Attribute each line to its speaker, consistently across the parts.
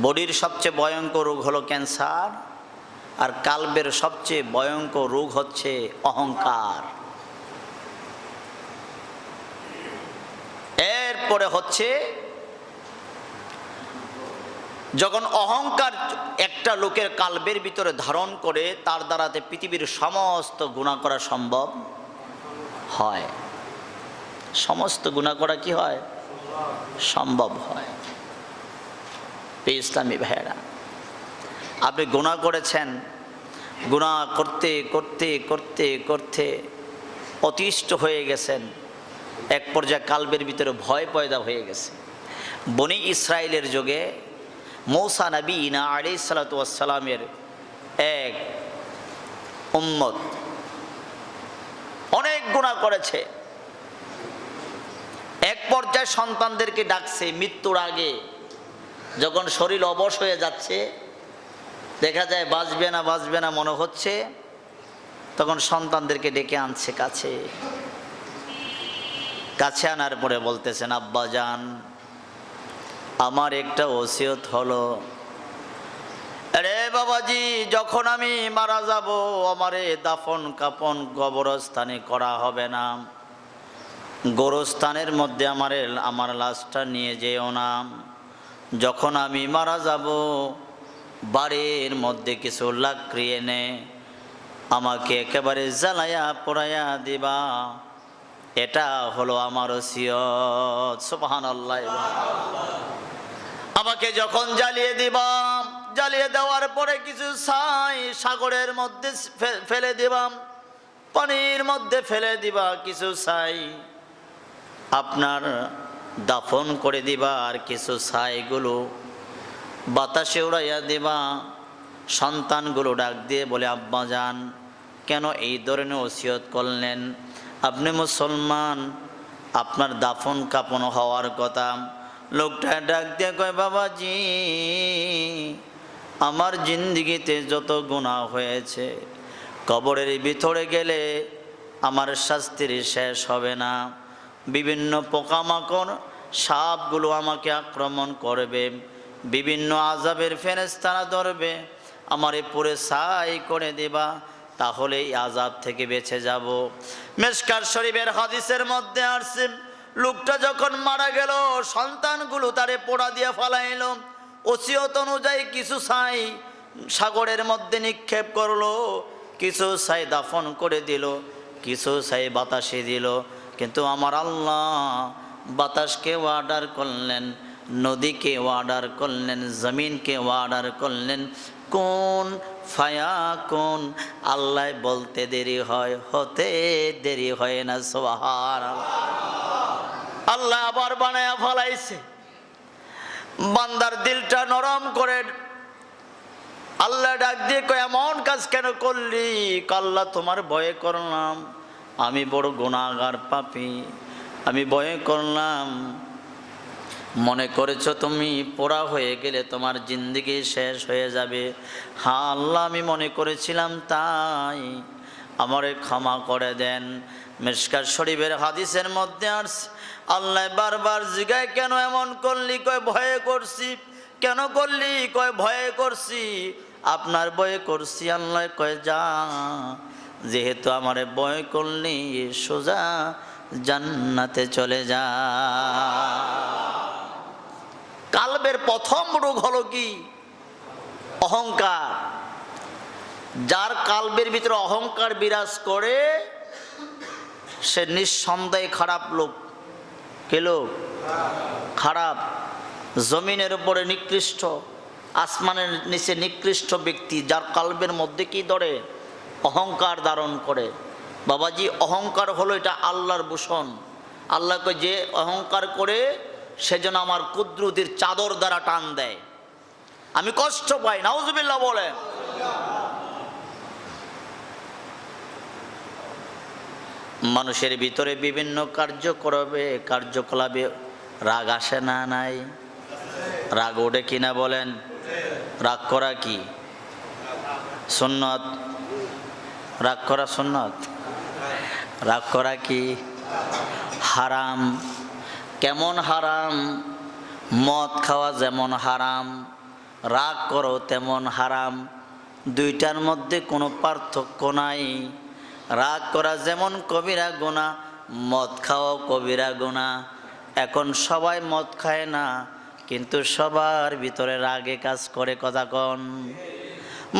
Speaker 1: বডির সবচেয়ে ভয়ঙ্কর রোগ হলো ক্যান্সার, আর কালবের সবচেয়ে ভয়ঙ্কর রোগ হচ্ছে অহংকার। এরপরে হচ্ছে, যখন অহংকার একটা লোকের কালবের ভিতরে ধারণ করে, তার দ্বারাতে পৃথিবীর সমস্ত গুণা করা সম্ভব হয়। সমস্ত গুণা করা কি হয়? সম্ভব হয়। প্রিয় ইসলামী ভাইয়েরা। আপনি গুণা করেছেন গুণা করতে করতে করতে করতে অতিষ্ঠ হয়ে গেছেন, এক পর্যায়ে কালবের ভিতরে ভয় পয়দা হয়ে গেছে। বনি ইসরায়েলের যুগে মৌসা নবী না আলি সালাতামের এক উম্মত অনেক গুণা করেছে। এক পর্যায়ে সন্তানদেরকে ডাকছে মৃত্যুর আগে। যখন শরীর অবশ হয়ে যাচ্ছে, দেখা যায় বাঁচবে না বাঁচবে না মনে হচ্ছে, তখন সন্তানদেরকে ডেকে আনছে কাছে। কাছে আনার পরে বলতেছেন, আব্বা যান আমার একটা ওসিয়ত হলো রে বাবাজি, যখন আমি মারা যাব, আমারে দাফন কাপন কবরস্থানে করা হবে না। গোরস্থানের মধ্যে আমার আমার লাশটা নিয়ে যেও না। যখন আমি মারা যাব, বাড়ির মধ্যে কিছু লাকড়ি এনে আমাকে একেবারে জ্বালায়া পোড়াইয়া দিবা। এটা হলো আমার সুবহান আল্লাহ আমাকে যখন জ্বালিয়ে দিবাম জ্বালিয়ে দেওয়ার পরে কিছু ছাই সাগরের মধ্যে ফেলে দিবাম পানির মধ্যে ফেলে দিবা কিছু ছাই। আপনার দাফন করে দিবা আর কিছু ছাইগুলো। বাতাসে উড়াইয়া দিবা। সন্তানগুলো ডাক দিয়ে বলে, আব্বা যান, কেন এই ধরনের ওসিয়ত করলেন? আপনি মুসলমান, আপনার দাফন কাপন হওয়ার কথা। লোকটা ডাক দিয়ে কয়, বাবাজি, আমার জিন্দিগিতে যত গুণা হয়েছে, কবরের ভিতরে গেলে আমার শাস্তির শেষ হবে না। বিভিন্ন পোকামাকড়, সাপগুলো আমাকে আক্রমণ করবে। বিভিন্ন আজাবের ফেরেস্তারা ধরবে। আমারে পুরে সাই করে দিবা, তাহলে এই আজাব থেকে বেঁচে যাব। মেশকার শরীফের হাদিসের মধ্যে আসছে, লোকটা যখন মারা গেল, সন্তানগুলো তারে পোড়া দিয়ে ফালাইল। ওসিয়ত অনুযায়ী কিছু ছাই সাগরের মধ্যে নিক্ষেপ করল, কিছু ছাই দাফন করে দিল। কিছু ছাই বাতাসে দিল। কিন্তু আমার আল্লাহ বাতাসকে অর্ডার করলেন, নদীকে অর্ডার করলেন, জমিনকে অর্ডার করলেন। কোন ফায়া, কোন আল্লাহ বলতে দেরি হয়, হতে দেরি হয় না সোহার আল্লাহ আবার বানায়া ফলাইছে। বান্দার দিলটা নরম করে আল্লাহ ডাক দিয়ে কয়, এমন কাজ কেন করলি? কাল্লা তোমার ভয়ে করলাম। আমি বড় গুণাগার পাপি। আমি ভয়ে করলাম। মনে করেছ তুমি পোড়া হয়ে গেলে তোমার জিন্দিগি শেষ হয়ে যাবে। হ্যাঁ আল্লাহ, আমি মনে করেছিলাম তাই। আমারে ক্ষমা করে দেন। মেশকার শরীফের হাদিসের মধ্যে আর আল্লাহ, বারবার জিগায়, কেন এমন করলি? কয়, ভয়ে করছি। কেন করলি? কয়, ভয়ে করছি। আপনার বয়ে করছি আল্লাহ কয়, যা, যেহেতু আমারে বয় করলি, সোজা জান্নাতে চলে যা। কালবের প্রথম রোগ হলো কি? অহংকার। যার কালবের ভিতরে অহংকার বিরাজ করে, সে নিঃসন্দেহে খারাপ লোক। কে লোক? খারাপ। জমিনের উপরে নিকৃষ্ট। আসমানের নিচে নিকৃষ্ট ব্যক্তি, যার কালবের মধ্যে কি ধরে? অহংকার ধারণ করে। বাবাজি, অহংকার হলো এটা আল্লাহর ভূষণ। আল্লাহকে যে অহংকার করে সেজন্য আমার কুদ্রুতির চাদর দ্বারা টান দেয়। আমি কষ্ট পাই, নাউজুবিল্লাহ বলে মানুষের ভিতরে বিভিন্ন কার্য করবে কার্যকলাপে রাগ আসে না নাই? রাগ ওঠে কিনা বলেন? রাগ করা কি? সুন্নত। রাগ করা সুন্নত? রাগ করা কি? হারাম। কেমন হারাম? মদ খাওয়া যেমন হারাম, রাগ করো তেমন হারাম। দুইটার মধ্যে কোনো পার্থক্য নাই। রাগ করা যেমন কবিরা গোনা মদ খাওয়াও কবিরা গোনা এখন সবাই মদ খায় না। কিন্তু সবার ভিতরে রাগে কাজ করে কথা কন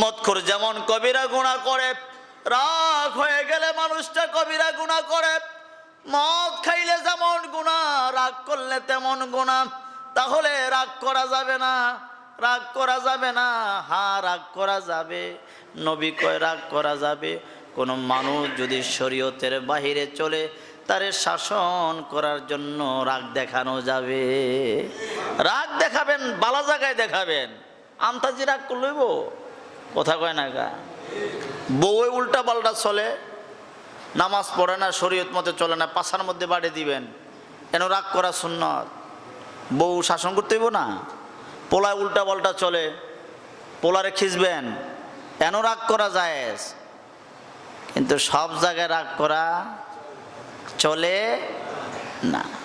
Speaker 1: মদখোর যেমন কবিরা গুণা করে, রাগ হয়ে গেলে মানুষটা কবিরা গুণা করে। মদ খাইলে যেমন গুণা, রাগ করলে তেমন গুণা। তাহলে রাগ করা যাবে না, রাগ করা যাবে না। হা, রাগ করা যাবে। নবী কয়, রাগ করা যাবে। কোনো মানুষ যদি শরীয়তের বাহিরে চলে তারে শাসন করার জন্য রাগ দেখানো যাবে। রাগ দেখাবেন, বালা জায়গায় দেখাবেন। আন্তাজি রাগ করলইব কথা কয় না গা। বউয়ে উল্টা পাল্টা চলে, নামাজ পড়ে না, শরীয়ত মতে চলে না, পাশার মধ্যে বাড়ি দিবেন। এন রাগ করা সুন্নত? বউ শাসন করতে হইব না। পোলায় উল্টা পাল্টা চলে, পোলারে খিচবেন। এন রাগ করা যায় কিন্তু সব জায়গায় রাগ করা চলে না।